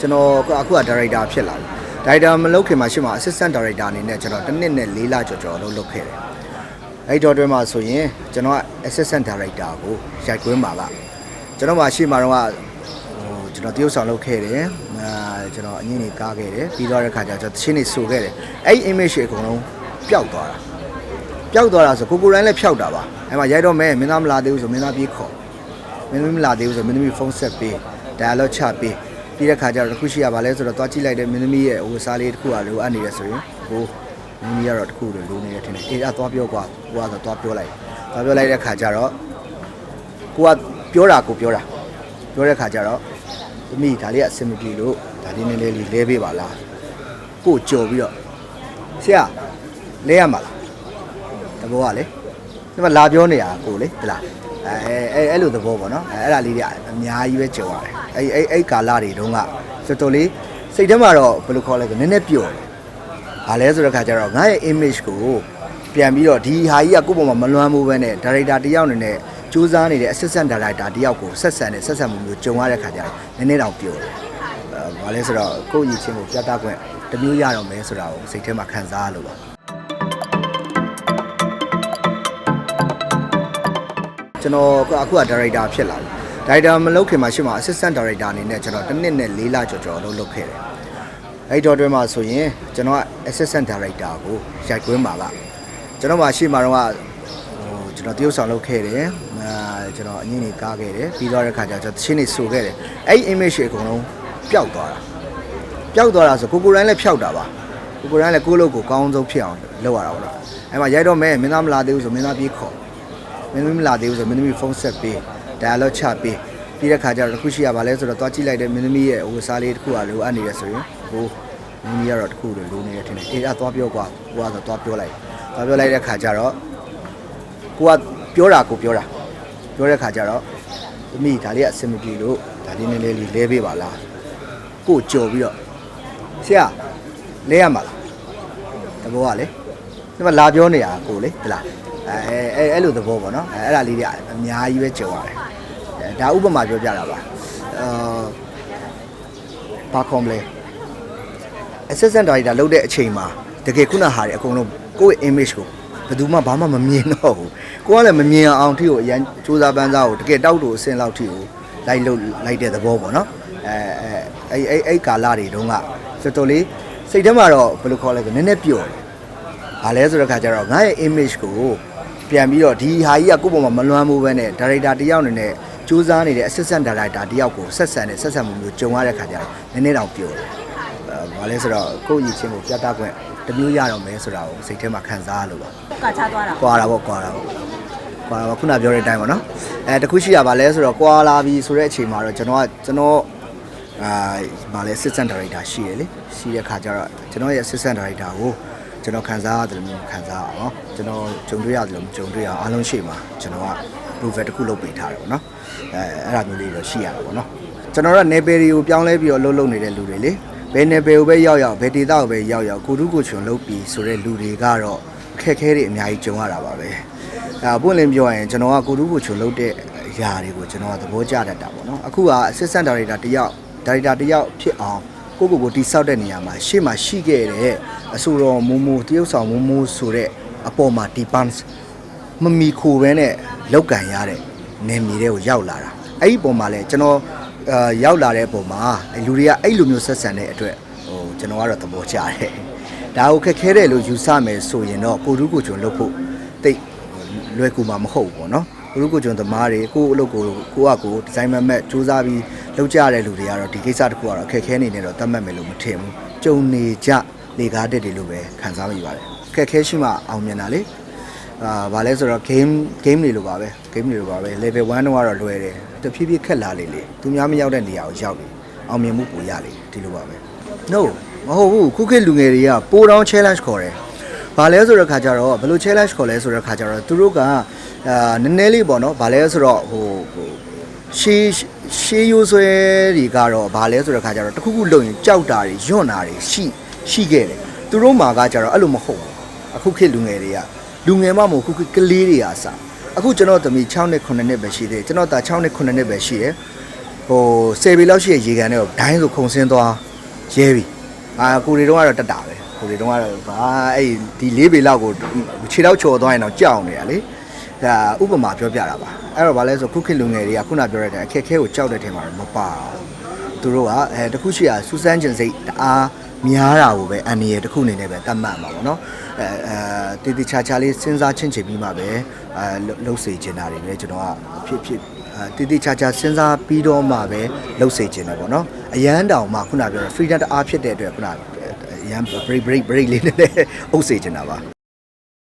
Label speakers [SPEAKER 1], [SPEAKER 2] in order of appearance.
[SPEAKER 1] ကျွန်တော်အခုကဒါရိုက်တာဖြစ်လာပြီဒါရိုက်တာမလုပ်ခင်မှာရှေ့မှာ assistant director အနေနဲ့ကျွန်တော်တစ်နှစ်နဲ့၄လကျော်ကျော်လုပ်လုပ်ခဲ့တယ်အဲ့တော့တွဲမှာဆိုရင်ကျွန်တော်က assistant director ကိုရိုက်ကွင်းပါကကျွန်တော်မှရှေ့မှာတော့ဟိုကျွန်တော်တရုတ်ဆောင်လုပ်ခဲ့တယ်အာကျွန်တော်အငင်းတွေကားခဲ့တယ်ပြီးတော့တဲ့ခါကျကျွန်တော်သချင်းတွေဆိုခဲ့တယ်အဲ့ image တွေအကုန်လုံးပျောက်သွားတာပျောက်သွားတာဆိုကိုကိုရိုင်းလည်းဖျောက်တာပါအဲ့မှာရိုက်တော့မဲမင်းသားမလာသေးဘူးဆိုမင်းသားပြေးခေါ်မင်းသမီးမလာသေးဘူးဆိုမင်းသမီးဖုန်းဆက်ပေး dialogue ချပေး ပြီးတဲ့ခါကျတော့တစ်ခုရှိရပါလဲဆိုတော့သွားကြည့်လိုက်တဲ့မင်းသမီးရဲ့ဟိုစားလေးတစ်ခုကလိုအပ်နေရဆိုရင်ဟိုမင်းသမီးကတော့တစ်ခုလိုလိုနေတယ်ထင်တယ်အေးအဲ့သွားပြောကွာကိုကတော့သွားပြောလိုက်သွားပြောလိုက်တဲ့ခါကျတော့ကိုကပြောတာကိုပြောတာပြောတဲ့ခါကျတော့သမီးဒါလေးကအဆင်မပြေလို့ဒါလေးနည်းနည်းလေးလဲပေးပါလားကိုကြော်ပြီးတော့ဆရာလဲရမှာလားတဘောကလေဒီမှာလာပြောနေတာကိုလေဟလားအဲအဲအဲ့လိုသဘောပေါ့နော်အဲအဲ့ဒါလေးတွေအများကြီးပဲကြုံရတယ် အဲ့အဲ့အဲ့ကာလတွေတုန်းကတော်တော်လေးစိတ်ထဲမှာတော့ဘယ်လိုခေါ်လဲဆိုနည်းနည်းပျော်တယ်။ဘာလဲဆိုတဲ့ခါကျတော့ငါရဲ့ image ကိုပြန်ပြီးတော့ဒီဟာကြီးကကိုယ့်ပေါ်မှာမလွမ်းဘူးပဲနဲ့ director တယောက်အနေနဲ့စူးစမ်းနေတဲ့ assistant director တယောက်ကိုဆက်ဆံတဲ့ဆက်ဆံမှုမျိုးကြုံရတဲ့ခါကျတော့နည်းနည်းတော့ပျော်တယ်။အဲဘာလဲဆိုတော့ကိုယ့်ရည်ချင်းကိုပြသခွင့်တစ်မျိုးရတော့မယ်ဆိုတာကိုစိတ်ထဲမှာခံစားရလို့ပါ။ကျွန်တော်အခုကဒါရိုက်တာဖြစ်လာပြီ ဒါရိုက်တာမလုပ်ခင်မှာရှေ့မှာ assistant director အနေနဲ့ကျွန်တော်တစ်နှစ်နဲ့၄လကျော်ကျော်လုပ်လုပ်ခဲ့တယ်အဲ့တော့တွဲမှာဆိုရင်ကျွန်တော်က assistant director ကိုရိုက်ကွင်းပါကကျွန်တော်မှရှေ့မှာတော့ဟိုကျွန်တော်တရုတ်ဆောင်လုပ်ခဲ့တယ်အာကျွန်တော်အငင်းတွေကားခဲ့တယ်ပြီးတော့တဲ့ခါကျကျွန်တော်သချင်းတွေဆိုခဲ့တယ်အဲ့ image တွေအကုန်လုံးပျောက်သွားတာပျောက်သွားတာဆိုကိုကိုရိုင်းလည်းဖျောက်တာပါကိုကိုရိုင်းလည်းကိုယ့်လုပ်ကိုကောင်းဆုံးဖြစ်အောင်လုပ်ရတာပေါ့နော်အဲ့မှာရိုက်တော့မဲမင်းသားမလာသေးဘူးဆိုမင်းသားပြေးခေါ်မင်းသမီးမလာသေးဘူးဆိုမင်းသမီးဖုန်းဆက်ပေး dialogue ချပေးပြီးတဲ့ခါကျတော့တစ်ခုရှိရပါလဲဆိုတော့သွားကြည့်လိုက်တဲ့မင်းသမီးရဲ့ဟိုစားလေးတစ်ခုကလိုအပ်နေရဆိုရင်ဟိုမင်းသမီးကတော့တစ်ခုလိုလိုနေတယ်ထင်တယ်အေးအဲ့သွားပြောကွာကိုကတော့သွားပြောလိုက်သွားပြောလိုက်တဲ့ခါကျတော့ကိုကပြောတာကိုပြောတာပြောတဲ့ခါကျတော့သမီးဒါလေးကအဆင်မပြေလို့ဒါလေးနည်းနည်းလေးလဲပေးပါလားကိုကြော်ပြီးတော့ဆရာလဲရမှာလားတဘောကလေဒီမှာလာပြောနေတာကိုလေဟလားအဲအဲအဲ့လိုသဘောပေါ့နော်အဲအဲ့ဒါလေးတွေအများကြီးပဲကြုံရတယ်အဲ ဒါဥပမာပြောပြတာပါအာဘာကွန်ပလဲ assistant director လုပ်တဲ့အချိန်မှာတကယ်ခုနဟာတွေအကုန်လုံးကိုယ့်ရဲ့ image ကိုဘယ်သူမှဘာမှမမြင်တော့ဘူးကိုကလည်းမမြင်အောင်ထိကိုအရန်စူးစမ်းပန်းစားကိုတကယ်တောက်တူအစင်လောက်ထိကိုလိုက်လို့လိုက်တဲ့သဘောပေါ့နော်အဲအဲအဲ့အဲ့အဲ့ကာလတွေတုန်းကတော်တော်လေးစိတ်ထဲမှာတော့ဘယ်လိုခေါ်လဲဆိုနည်းနည်းပျော်တယ်။ဘာလဲဆိုတဲ့ခါကျတော့ငါရဲ့ image ကိုပြန်ပြီးတော့ဒီဟာကြီးကကိုယ့်ပေါ်မှာမလွမ်းဘူးပဲနဲ့ director တယောက်အနေနဲ့ စူးစမ်းနေတဲ့ assistant director တယောက်ကိုဆက်ဆံတဲ့ဆက်ဆံမှုမျိုးကြုံရတဲ့ခါကျတော့နည်းနည်းတော့ပျော်တယ်။အဲဘာလဲဆိုတော့ကိုယ့်ရည်ချင်းကိုပြသခွင့်တစ်မျိုးရတော့မယ်ဆိုတာကိုစိတ်ထဲမှာခံစားရလို့ပါ
[SPEAKER 2] ကချသွားတာ။
[SPEAKER 1] ကွာတာပေါ့ကွာတာပေါ့။ကွာတာပေါ့ခုနပြောတဲ့အတိုင်းပေါ့နော်။အဲတခုရှိရပါလဲဆိုတော့ကွာလာပြီဆိုတဲ့အချိန်မှာတော့ကျွန်တော်ကကျွန်တော်အာဘာလဲ assistant director ရှိရလေ။ရှိတဲ့ခါကျတော့ကျွန်တော်ရဲ့ assistant director ကိုကျွန်တော်ခံစားရတယ်လို့မျိုးခံစားအောင်နော်ကျွန်တော်ကြုံတွေ့ရတယ်လို့မကြုံတွေ့အောင်အားလုံးရှိမှာကျွန်တော်က proof တစ်ခုလုပ်ပေးထားတယ်ပေါ့နော် အဲအဲ့ဒါမျိုးလေးတော့ရှိရတာပေါ့နော်ကျွန်တော်ကနေပယ်တွေကိုပြောင်းလဲပြီးတော့လှုပ်လှုပ်နေတဲ့လူတွေလေဘယ်နယ်ပယ်ကိုပဲရောက်ရောက်ဘယ်ဒေသကိုပဲရောက်ရောက်ကိုတုကိုချွန်လုပ်ပြီးဆိုတဲ့လူတွေကတော့အခက်အခဲတွေအများကြီးကြုံရတာပါပဲအဲပွင့်လင်းပြောရရင်ကျွန်တော်ကကိုတုကိုချွန်လုပ်တဲ့အရာတွေကိုကျွန်တော်ကသဘောကျတတ်တာပေါ့နော်အခုက assistant director တယောက် director တယောက်ဖြစ်အောင်ကိုကိုကိုတိဆောက်တဲ့နေရာမှာရှေ့မှာရှိခဲ့တဲ့အဆိုတော်မိုးမိုးတရုပ်ဆောင်မိုးမိုးဆိုတဲ့အပေါ်မှာဒီပန်းမမီခိုပဲနဲ့လောက်ကန်ရတဲ့ နေမီတွေကိုရောက်လာတာအဲ့ဒီပုံမှာလဲကျွန်တော်အာရောက်လာတဲ့ပုံမှာအဲ့လူတွေကအဲ့လိုမျိုးဆက်ဆံတဲ့အတွက်ဟိုကျွန်တော်ကတော့သဘောကျတယ်ဒါကိုခက်ခဲတယ်လို့ယူဆမယ်ဆိုရင်တော့ကိုတူးကိုကျွန်လုပ်ဖို့တိတ်လွယ်ကူမှာမဟုတ်ဘူးပေါ့နော်ကိုတူးကိုကျွန်သမားတွေကိုယ့်အလုပ်ကိုကိုကကိုဒီဇိုင်းမမက်စူးစမ်းပြီးလုပ်ကြရတဲ့လူတွေကတော့ဒီကိစ္စတခုကတော့အခက်ခဲနေနေတော့တတ်မှတ်မယ်လို့မထင်ဘူးကြုံနေကြလေကားတက်တယ်လို့ပဲခံစားမိပါတယ်အခက်ခဲရှိမှအောင်မြင်တာလေ အာဗာလဲဆိုတော့ game game တွေလိုပါပဲ game တွေလိုပါပဲ level 1တော့ကတော့လွယ်တယ်တဖြည်းဖြည်းခက်လာလေလေသူများမရောက်တဲ့နေရာကိုရောက်ပြီအောင်မြင်မှုပိုရလေဒီလိုပါပဲ no မဟုတ်ဘူးခုခေတ်လူငယ်တွေကပိုတောင်း challenge ခေါ်တယ်ဗာလဲဆိုတဲ့ခါကျတော့ဘယ်လို challenge ခေါ်လဲဆိုတဲ့ခါကျတော့သူတို့ကအာနည်းနည်းလေးပေါ့နော်ဗာလဲဆိုတော့ဟိုဟိုရှေးရှေးရိုးဆွဲတွေကတော့ဗာလဲဆိုတဲ့ခါကျတော့တခုခုလုံရင်ကြောက်တာတွေယွန့်တာတွေရှိရှိခဲ့တယ်သူတို့မှာကကျတော့အဲ့လိုမဟုတ်ဘူးအခုခေတ်လူငယ်တွေက လူငယ်မှမဟုတ်ခုကလေးတွေအားစအခုကျွန်တော်သမီး6နှစ်9နှစ်ပဲရှိသေးတယ်ကျွန်တော်သား6နှစ်9နှစ်ပဲရှိတယ်ဟိုဆယ်ပေလောက်ရှိတဲ့ရေကန်တွေကိုဒိုင်းဆိုခုံဆင်းသွားရဲပြီအာကိုရီတုံးကတော့တက်တာပဲကိုရီတုံးကတော့ဘာအဲ့ဒီ၄ပေလောက်ကိုခြေတော့ချော်သွားရင်တော့ကြောက်နေရလေဒါဥပမာပြောပြတာပါအဲ့တော့ဗာလဲဆိုခုခေတ်လူငယ်တွေကခုနပြောရတဲ့အခက်အခဲကိုကြောက်တဲ့ထဲမှာတော့မပါဘူးသူတို့ကအဲတခုရှိရစူးစမ်းကျင်စိတ်တအား များတာကိုပဲအန်နီရဲ့တခုအနေနဲ့ပဲတတ်မှတ်မှာပေါ့နော်အဲအဲတည်တည်ချာချာလေးစဉ်းစားချင်းချင်ပြီးမှပဲအဲလှုပ်စေချင်တာတွေပဲကျွန်တော်ကဖြစ်ဖြစ်အဲတည်တည်ချာချာစဉ်းစားပြီးတော့မှပဲလှုပ်စေခြင်းတယ်ပေါ့နော်အရန်တောင်မှခုနပြောတဲ့ freedom တအားဖြစ်တဲ့အတွက်ခုနအရန် break break break လေးနဲ့အုပ်စေခြင်းတာပါ